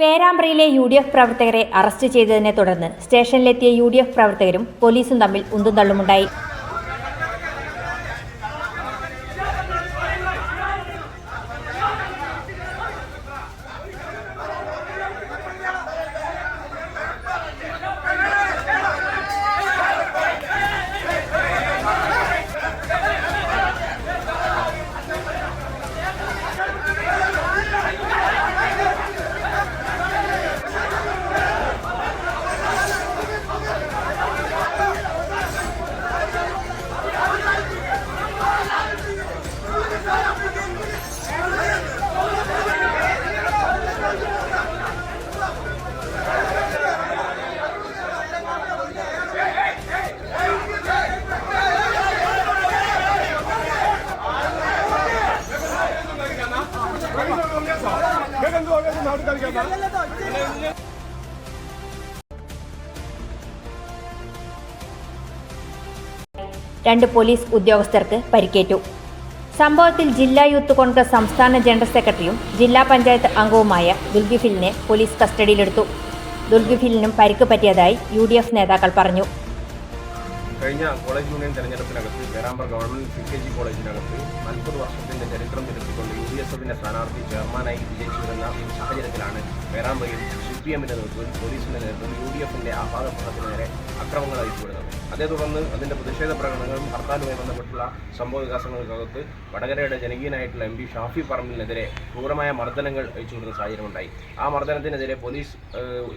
പേരാമ്പ്രയിലെ U D F പ്രവർത്തകരെ arrest ചെയ്തതിനെ തുടർന്ന് സ്റ്റേഷനിലെത്തിയ യു ഡി എഫ് പ്രവർത്തകരും പോലീസും തമ്മിൽ ഉന്തും തള്ളുമുണ്ടായി. രണ്ട് പോലീസ് ഉദ്യോഗസ്ഥർക്ക് പരിക്കേറ്റു. സംഭവത്തിൽ ജില്ലാ യൂത്ത് കോൺഗ്രസ് സംസ്ഥാന ജനറൽ സെക്രട്ടറിയും ജില്ലാ പഞ്ചായത്ത് അംഗവുമായ ദുൽഗിഫിലിനെ പോലീസ് കസ്റ്റഡിയിലെടുത്തു. ദുൽഗിഫിലിനും പരിക്ക് പറ്റിയതായി യു നേതാക്കൾ പറഞ്ഞു. കഴിഞ്ഞ college union തെരഞ്ഞെടുപ്പിനകത്ത് Perambra government C K G കോളേജിനകത്ത് നാൽപ്പത് വർഷത്തിന്റെ ചരിത്രം തിരുത്തിക്കൊണ്ട് യു ഡി എസ് എഫിന്റെ സ്ഥാനാർത്ഥി ചെയർമാനായി വിജയിച്ചു വരുന്ന ഒരു സാഹചര്യത്തിലാണ് പേരാമ്പ്രയിൽ സി പി എമ്മിന്റെ നേതൃത്വത്തിൽ പോലീസിന്റെ നേതൃത്വത്തിൽ യു ഡി എഫിന്റെ ആപാദപ്രഹത്തിന് നേരെ അക്രമങ്ങൾ അയച്ചുവിടുന്നത് അതേ തുടർന്ന് അതിന്റെ പ്രതിഷേധ പ്രകടനങ്ങളും ഹർത്താലുമായി ബന്ധപ്പെട്ടുള്ള സംഭവ വികാസങ്ങൾക്കകത്ത് വടകരയുടെ ജനകീയനായിട്ടുള്ള എം പി ഷാഫി പറമ്പിലിനെതിരെ ക്രൂരമായ മർദ്ദനങ്ങൾ അയച്ചുവിടുന്ന സാഹചര്യമുണ്ടായി. ആ മർദ്ദനത്തിനെതിരെ പോലീസ്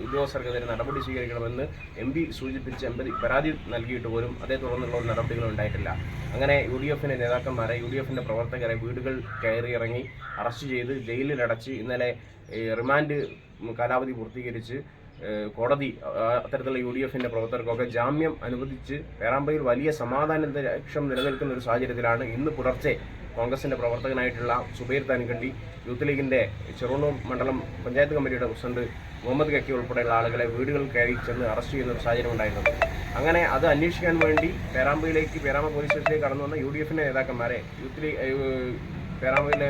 ഉദ്യോഗസ്ഥർക്കെതിരെ നടപടി സ്വീകരിക്കണമെന്ന് എം പി സൂചിപ്പിച്ച് എൺപതി പരാതി നൽകിയിട്ട് പോലും അതേ തുടർന്നുള്ള ഒരു നടപടികളും ഉണ്ടായിട്ടില്ല. അങ്ങനെ യു ഡി എഫിന്റെ നേതാക്കന്മാരെ യു ഡി എഫിന്റെ പ്രവർത്തകരെ വീടുകൾ കയറിയിറങ്ങി അറസ്റ്റ് ചെയ്ത് ജയിലിലടച്ച് ഇന്നലെ റിമാൻഡ് കാലാവധി പൂർത്തീകരിച്ച് കോടതി അത്തരത്തിലുള്ള യു ഡി എഫിന്റെ പ്രവർത്തകർക്കൊക്കെ ജാമ്യം അനുവദിച്ച് പേരാമ്പ്രയിൽ വലിയ സമാധാനാന്തരീക്ഷം നിലനിൽക്കുന്ന ഒരു സാഹചര്യത്തിലാണ് ഇന്ന് പുലർച്ചെ കോൺഗ്രസിന്റെ പ്രവർത്തകനായിട്ടുള്ള സുബൈർ താൻകണ്ടി യൂത്ത് ലീഗിന്റെ ചെറുവണ്ണൂർ മണ്ഡലം പഞ്ചായത്ത് കമ്മിറ്റിയുടെ പ്രസിഡന്റ് മുഹമ്മദ് കക്കി ഉൾപ്പെടെയുള്ള ആളുകളെ വീടുകളിൽ കയറി ചെന്ന് അറസ്റ്റ് ചെയ്യുന്ന ഒരു സാഹചര്യം ഉണ്ടായിരുന്നത് അങ്ങനെ അത് അന്വേഷിക്കാൻ വേണ്ടി പേരാമ്പ്രയിലേക്ക് പേരാമ്പ പോലീസ് സ്റ്റേഷനിലേക്ക് കടന്നു വന്ന യു ഡി എഫിന്റെ നേതാക്കന്മാരെ യൂത്ത് ലീഗ് പേരാമ്പയിലെ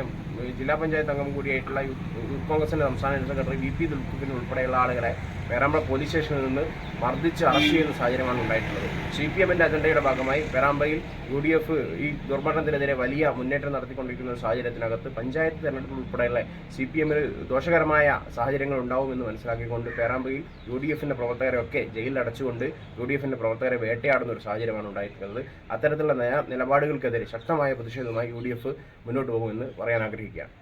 ജില്ലാ പഞ്ചായത്ത് അംഗം കൂടിയായിട്ടുള്ള യൂത്ത് കോൺഗ്രസിന്റെ സംസ്ഥാന സെക്രട്ടറി വി പി ദുൽഖുബിൻ ഉൾപ്പെടെയുള്ള ആളുകളെ പേരാമ്പ്ര പോലീസ് സ്റ്റേഷനിൽ നിന്ന് മർദ്ദിച്ച് അറസ്റ്റ് ചെയ്യുന്ന സാഹചര്യമാണ് ഉണ്ടായിട്ടുള്ളത്. സി പി എമ്മിന്റെ അജണ്ടയുടെ ഭാഗമായി പേരാമ്പ്രയിൽ യു ഡി എഫ് ഈ ദുർഭരണത്തിനെതിരെ വലിയ മുന്നേറ്റം നടത്തിക്കൊണ്ടിരിക്കുന്ന ഒരു സാഹചര്യത്തിനകത്ത് പഞ്ചായത്ത് തെരഞ്ഞെടുപ്പ് ഉൾപ്പെടെയുള്ള സി പി എമ്മിന് ദോഷകരമായ സാഹചര്യങ്ങൾ ഉണ്ടാവുമെന്ന് മനസ്സിലാക്കിക്കൊണ്ട് പേരാമ്പ്രയിൽ യു ഡി എഫിന്റെ പ്രവർത്തകരെയൊക്കെ ജയിലിൽ അടച്ചുകൊണ്ട് യു ഡി എഫിന്റെ പ്രവർത്തകരെ വേട്ടയാടുന്ന ഒരു സാഹചര്യമാണ് ഉണ്ടായിട്ടുള്ളത്. അത്തരത്തിലുള്ള നിലപാടുകൾക്കെതിരെ ശക്തമായ പ്രതിഷേധവുമായി യു ഡി എഫ് മുന്നോട്ട് പോകുമെന്ന് പറയാൻ ആഗ്രഹിക്കുകയാണ്